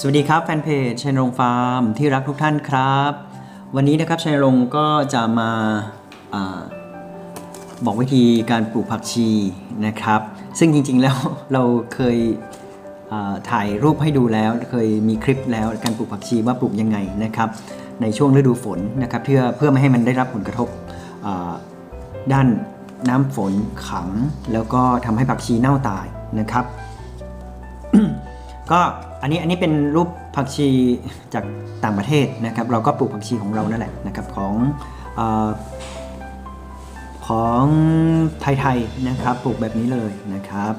สวัสดีครับแฟนเพจชัยนรงฟาร์มที่รักทุกท่านครับ วันนี้นะครับชัยนรงก็จะมาอาบอกวิธีการปลูกผักชีนะครับ ซึ่งจริงๆแล้วเราเคยถ่ายรูปให้ดูแล้วเคยมีคลิปแล้วการปลูกผักชีว่าปลูกยังไงนะครับ ในช่วงฤดูฝนนะครับเพื่อเพื่อไม่ให้มันได้รับผลกระทบด้านน้ำฝนขัง แล้วก็ทำให้ผักชีเน่าตายนะครับ ก็อันนี้อันนี้เป็นรูปผักชีจากต่างประเทศนะครับ เราก็ปลูกผักชีของเรานั่นแหละนะครับของอของไทยๆนะครับปลูกแบบนี้เลยนะครับ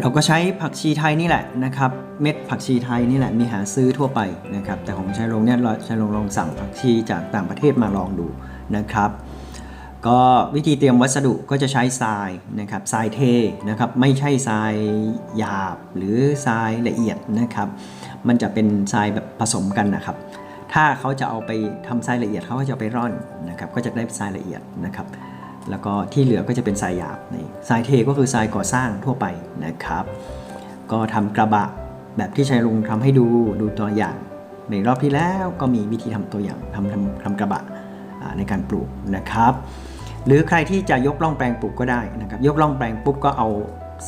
เราก็ใช้ผักชีไทยนี่แหละนะครับเม็ดผักชีไทยนี่แหละมีหาซื้อทั่วไปนะครับแต่ของชายลงเนี่ยชายลงลองสั่งผักชีจากต่างประเทศมาลองดูนะครับ ก็วิธีเตรียมวัสดุก็จะใช้ทรายนะครับทรายเทนะครับไม่ใช่ทรายหยาบหรือทรายละเอียดนะครับมันจะเป็นทรายแบบผสมกันนะครับ ถ้าเขาจะเอาไปทำทรายละเอียดเขาก็จะไปร่อนนะครับก็จะได้ทรายละเอียดนะครับ แล้วก็ที่เหลือก็จะเป็นทรายหยาบนี่ทรายเทก็คือทรายก่อสร้างทั่วไปนะครับ ก็ทำกระบะแบบที่ชัยลุงทำให้ดูดูตัวอย่าง ในรอบที่แล้วก็มีวิธีทำตัวอย่างทำทำทำกระบะในการปลูกนะครับ หรือใครที่จะยกล่องแปลงปลูกก็ได้นะครับยกล่องแปลงปุ๊บก็เอา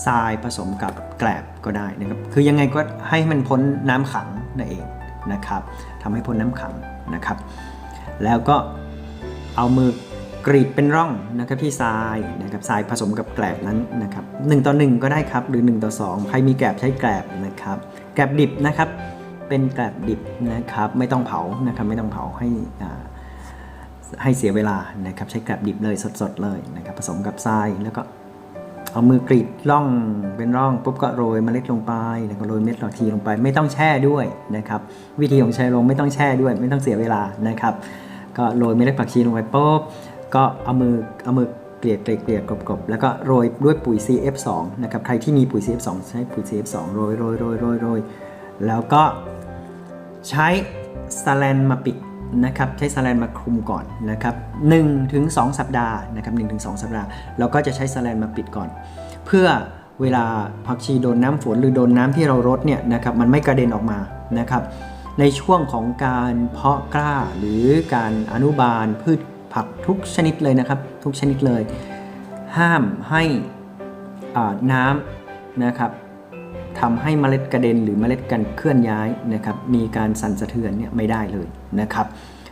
ทรายผสมกับแกลบก็ได้นะครับคือยังไงก็ให้มันพ้นน้ำขังนั่นเองนะครับทำให้พ้นน้ำขังนะครับ แล้วก็เอามือกรีดเป็นร่องนะครับที่ทรายนะครับทรายผสมกับแกลบนั้นนะครับ1ต่อ1ก็ได้ครับหรือ1ต่อ2ใครมีแกลบใช้แกลบนะครับแกลบดิบนะครับเป็นแกลบดิบนะครับไม่ต้องเผานะครับไม่ต้องเผาให้อ่า ให้เสียเวลานะครับใช้แกลบดิบเลยสดๆเลยนะครับผสมกับทรายแล้วก็เอามือกรีดร่องเป็นร่องปุ๊บก็โรยเมล็ดลงไป แล้วก็โรยเม็ดหลอดทีลงไป ไม่ต้องแช่ด้วยนะครับวิธีของชัยลงไม่ต้องแช่ด้วย ไม่ต้องเสียเวลานะครับ ก็โรยเมล็ดผักชีลงไปปุ๊บก็เอามือเอามือเกลี่ยเกลี่ยเกลี่ยกลบๆแล้วก็โรยด้วยปุ๋ย CF2 นะครับใครที่มีปุ๋ย CF2 ใช้ปุ๋ย CF2 โรยโรยโรยโรยโรยแล้วก็ใช้สแลนมาปิด นะครับใช้สแลนมาคลุมก่อนนะครับ1ถึง2สัปดาห์นะครับ1ถึง2สัปดาห์เราก็จะใช้สแลนมาปิดก่อน เพื่อเวลาผักชีโดนน้ำฝนหรือโดนน้ำที่เรารดเนี่ยนะครับมันไม่กระเด็นออกมานะครับในช่วงของการเพาะกล้าหรือการอนุบาลพืชผักทุกชนิดเลยนะครับ ทุกชนิดเลย ห้ามให้น้ำนะครับ ทำให้เมล็ดกระเด็นหรือเมล็ดกันเคลื่อนย้ายนะครับมีการสั่นสะเทือนเนี่ยไม่ได้เลยนะครับ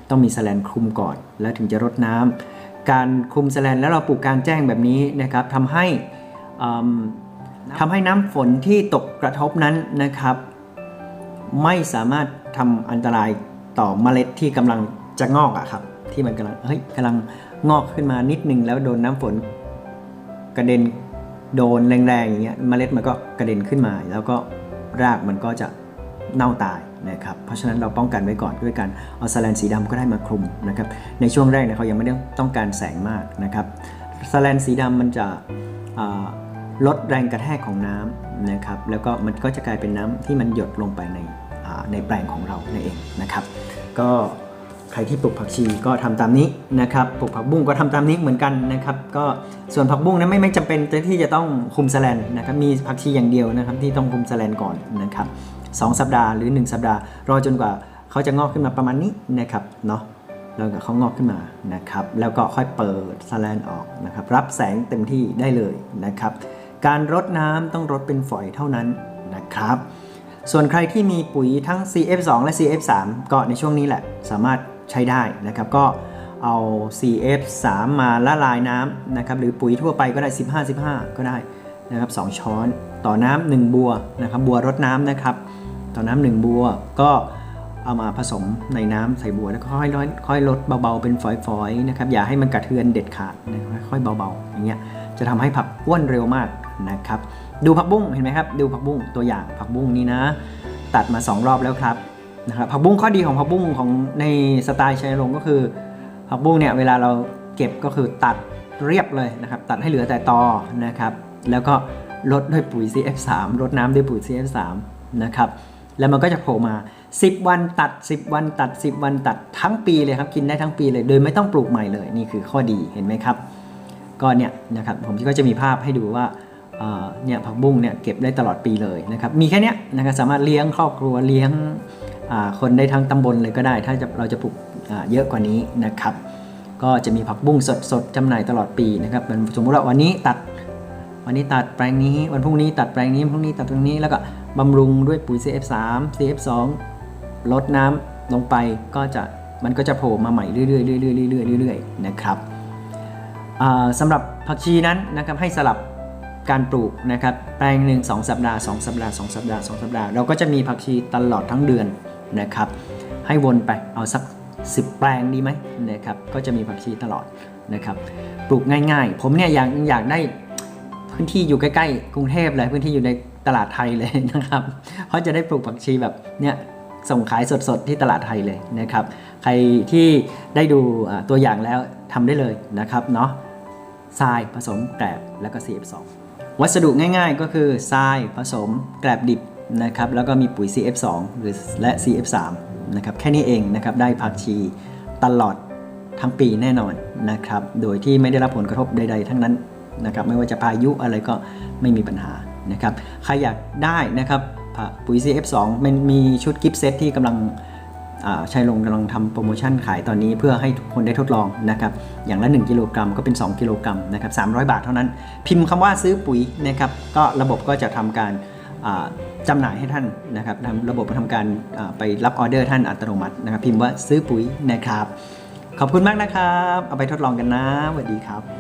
ต้องมีแสลนคลุมก่อน แล้วถึงจะรดน้ำการคลุมแสลนแล้วเราปลูกกลารแจ้งแบบนี้นะครับทำให้ทำให้น้ำฝนที่ตกกระทบนั้นนะครับ ไม่สามารถทำอันตรายต่อเมล็ดที่กำลังจะงอกอะครับ ที่มันกำลังเฮ้ยกำลังงอกขึ้นมานิดนึงแล้วโดนน้ำฝนกระเด็น โดนแรงๆอย่างเงี้ยเมล็ดมันก็กระเด็นขึ้นมา แล้วก็รากมันก็จะเน่าตายนะครับเพราะฉะนั้นเราป้องกันไว้ก่อนด้วยการเอาสแลนสีดำก็ได้มาคลุมนะครับในช่วงแรกเนี่ยเขายังไม่ได้ต้องการแสงมากนะครับสแลนสีดำมันจะลดแรงกระแทกของน้ำนะครับแล้วก็มันก็จะกลายเป็นน้ำที่มันหยดลงไปในในแปลงของเรานั่นเองนะครับ ก็ รที่ปลูกผักชีก็ทำตามนี้นะครับปลูกผักบุ้งก็ทำตามนี้เหมือนกันนะครับ ก็ส่วนผักบุ้งนั้นไม่ไม่จำเป็นที่จะต้องคุมแสแลนนะครับมีผักชีอย่างเดียวนะครับที่ต้องคุมแสแลนก่อนนะครับสองสัปดาห์หรือ 1 สัปดาห์ รอจนกว่าเขาจะงอกขึ้นมาประมาณนี้นะครับเนาะแล้วก็เขางอกขึ้นมานะครับ แล้วก็ค่อยเปิดสแลนออกนะครับ รับแสงเต็มที่ได้เลยนะครับ การรดน้ำต้องรดเป็นฝอยเท่านั้นนะครับส่วนใครที่มีปุ๋ยทั้ง CF2 และ CF3 ก็ในช่วงนี้แหละ สามารถ ใช้ได้นะครับ ก็เอา CF3 มาละลายน้ำนะครับหรือปุ๋ยทั่วไปก็ได้ 15-15 ก็ได้นะครับ2ช้อนต่อน้ำ1บัวนะครับบัวรดน้ำนะครับ ต่อน้ำหนึ่งบัวก็เอามาผสมในน้ำใส่บัวแล้วก็ค่อยๆค่อยลดเบาๆเป็นฝอยๆนะครับอย่าให้มันกระเทือนเด็ดขาดนะครับค่อยๆเบาๆอย่างเงี้ยจะทำให้ผักอ้วนเร็วมากนะครับ ดูผักบุ้งเห็นไหมครับ ดูผักบุ้งตัวอย่างผักบุ้งนี้นะ ตัดมา 2 รอบแล้วครับ นะครับผักบุ้งข้อดีของผักบุ้งของในสไตล์ชัยรงก็คือผักบุ้งเนี่ยเวลาเราเก็บก็คือตัดเรียบเลยนะครับ ตัดให้เหลือแต่ตอนะครับ แล้วก็ลดด้วยปุ๋ย CF3 รดน้ำด้วยปุ๋ย CF3 นะครับแล้วมันก็จะโผล่มา 10 วันตัด 10 วันตัด 10 วันตัดทั้งปีเลยครับกินได้ทั้งปีเลย โดยไม่ต้องปลูกใหม่เลยนี่คือข้อดีเห็นไหมครับก็เนี่ยนะครับผมก็จะมีภาพให้ดูว่าเนี่ยผักบุ้งเนี่ยเก็บได้ตลอดปีเลยนะครับมีแค่นี้นะครับสามารถเลี้ยงครอบครัวเลี้ยง คนได้ทั้งตำบลเลยก็ได้ ถ้าเราจะปลูกเยอะกว่านี้นะครับ ก็จะมีผักบุ้งสดๆจำหน่ายตลอดปีนะครับสมมุติว่าวันนี้ตัดวันนี้ตัดแปลงนี้วันพรุ่งนี้ตัดแปลงนี้พรุ่งนี้ตัดตรงนี้แล้วก็บำรุงด้วยปุ๋ย CF3 CF2 ลดน้ำลงไปก็จะมันก็จะโผล่มาใหม่เรื่อยๆเรื่อยๆเรื่อยๆเรื่อยๆนะครับสำหรับผักชีนั้นนะครับให้สลับการปลูกนะครับแปลงหนึ่งสองสัปดาห์สองสัปดาห์สองสัปดาห์สองสัปดาห์ เราก็จะมีผักชีตลอดทั้งเดือน นะครับ ให้วนไปเอาสัก10แปลงดีไหมนะครับ ก็จะมีผักชีตลอดนะครับ ปลูกง่ายๆ ผมเนี่ยอยากอยากได้พื้นที่อยู่ใกล้ๆ กรุงเทพเลยพื้นที่อยู่ในตลาดไทยเลยนะครับ เพราะจะได้ปลูกผักชีแบบเนี่ยส่งขายสดๆ ที่ตลาดไทยเลยนะครับ ใครที่ได้ดูตัวอย่างแล้วทำได้เลยนะครับเนาะทรายผสมแกลบแล้วก็ CF2 วัสดุง่ายๆ ก็คือทรายผสมแกลบดิบ นะครับแล้วก็มีปุ๋ย CF2 หรือและ CF3 นะครับแค่นี้เองนะครับได้ผักชีตลอดทั้งปีแน่นอนนะครับโดยที่ไม่ได้รับผลกระทบใด ๆ ทั้งนั้นนะครับไม่ว่าจะพายุอะไรก็ไม่มีปัญหานะครับใครอยากได้นะครับปุ๋ย CF2 มันมีชุดกิฟต์เซตที่กำลังอ่าชัยลงกำลังทำโปรโมชั่นขายตอนนี้เพื่อให้ทุกคนได้ทดลองนะครับอย่างละ 1 กิโลกรัมก็เป็น 2 กิโลกรัมนะครับ300 บาทเท่านั้น พิมพ์คำว่าซื้อปุ๋ยนะครับก็ระบบก็จะทำการ จำหน่ายให้ท่านนะครับทำระบบทำการไปรับออเดอร์ท่านอัตโนมัตินะครับ พิมพ์ว่าซื้อปุ๋ยนะครับ ขอบคุณมากนะครับ เอาไปทดลองกันนะสวัสดีครับ